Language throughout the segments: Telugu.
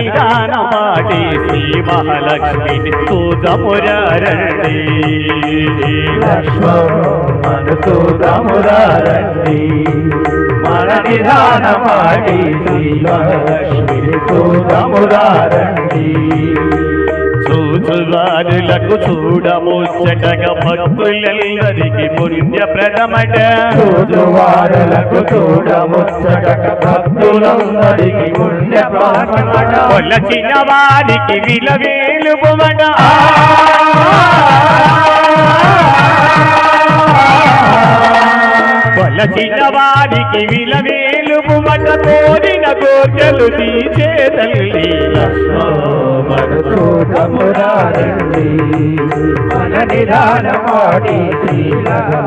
చూదపురండి శ్రీ మహాలక్ష్మిని చూదపురండి మనసూదమురారండి మన నిధానమాడి శ్రీలక్ష్మి సూదమురారండి చూచువారులకు చూడముచ్చటగా భక్తులందరికి పుణ్యప్రదమట చూచువారులకు చూడముచ్చటక భక్తులందరికి పుణ్య ప్రాణమట కొలచిన వారికి విలవేలుపుమట కొలచిన వారికి విలవేలుపుమట కోరిన కోర్కెలు తీసే తల్లి మనసూదమురారండి మన నిధానమాడి శ్రీలక్ష్మి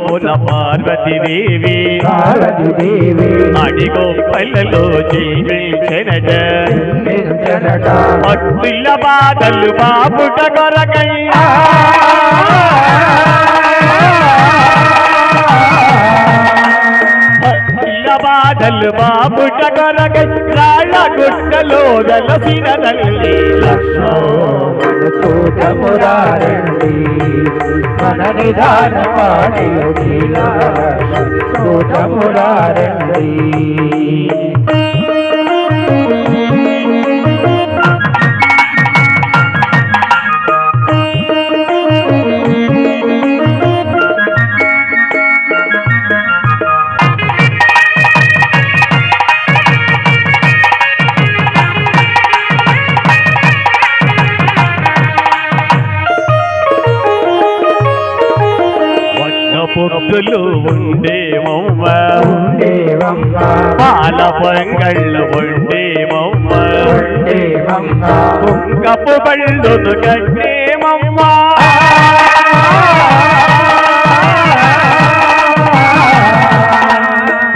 శాపమోచమున పార్వతీదేవి. భారతీదేవి అడిగొప్పలలో జీవించెనట జనట భక్తుల బాధలు బాపుట కొరకయ్యా. బాధలు బాపుట కొరకై రాళ్ళ గుట్టలో గలసిన తల్లి. మనసూదమురారండి మన నిధానమాడి పాడి సూదమురారండి పొత్తులు ఉండేమవ్వ దేవమ్మ పాల పొంగళ్ళు ఉండేమవ్వ దేవమ్మ కుంకపు బళ్ళును కట్టేమవ్వ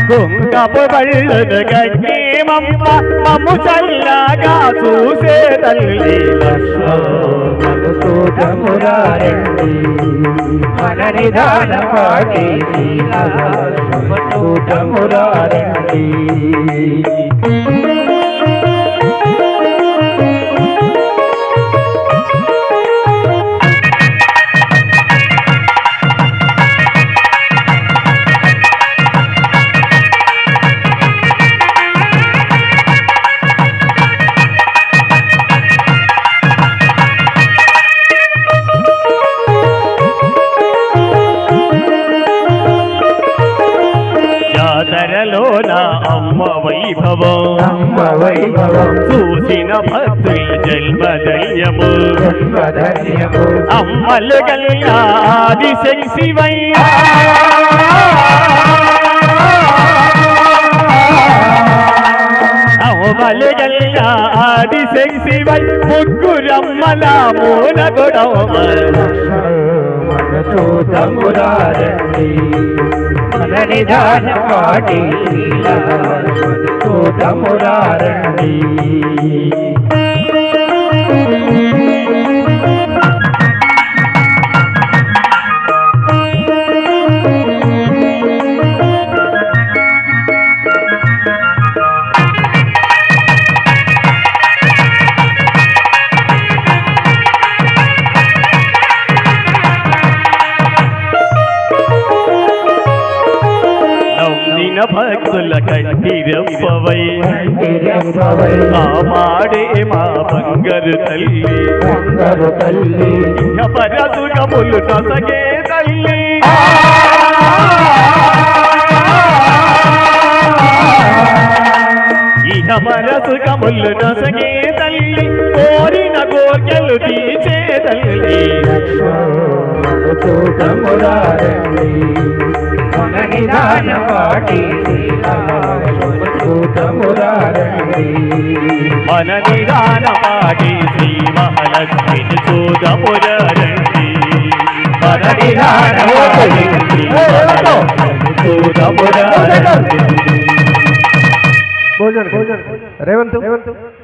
కుంకపు బళ్ళును కట్టేమమ్మ మమ్ము. చల్లగా చూసే తల్లి మనసూదమురారండి మన నిధాన పాటి సూదమురారండి వైభవం చూసిన భక్తుల జన్మధన్యము అమ్మలు శంశివయ్యా అమ్మలు గల్లాది శంశివై ముగ్గురమ్మల మూల గొడవ మనసూదమురారండి మన నిధానమాడి శ్రీలక్ష్మి నమ్మిన భక్తుల కంటిరప్పవై తిరంగవై కాపాడే మా బంగారు తల్లి. తల్లి. ఇహ పరసుగములు నసగే తల్లి. ఇహ పరసుగములు నసగే తల్లి. కోరిన కోర్కెలు తీసే తల్లి. మనసూదమురారండి మన నిధానమాడి పాటి మన నిదాన పాటి శ్రీ మహాలక్ష్మిని చూడమురండి మన నిదాన పాటి శ్రీ మహాలక్ష్మిని చూడమురండి భోజనం. రేవంత్. రేవంత్.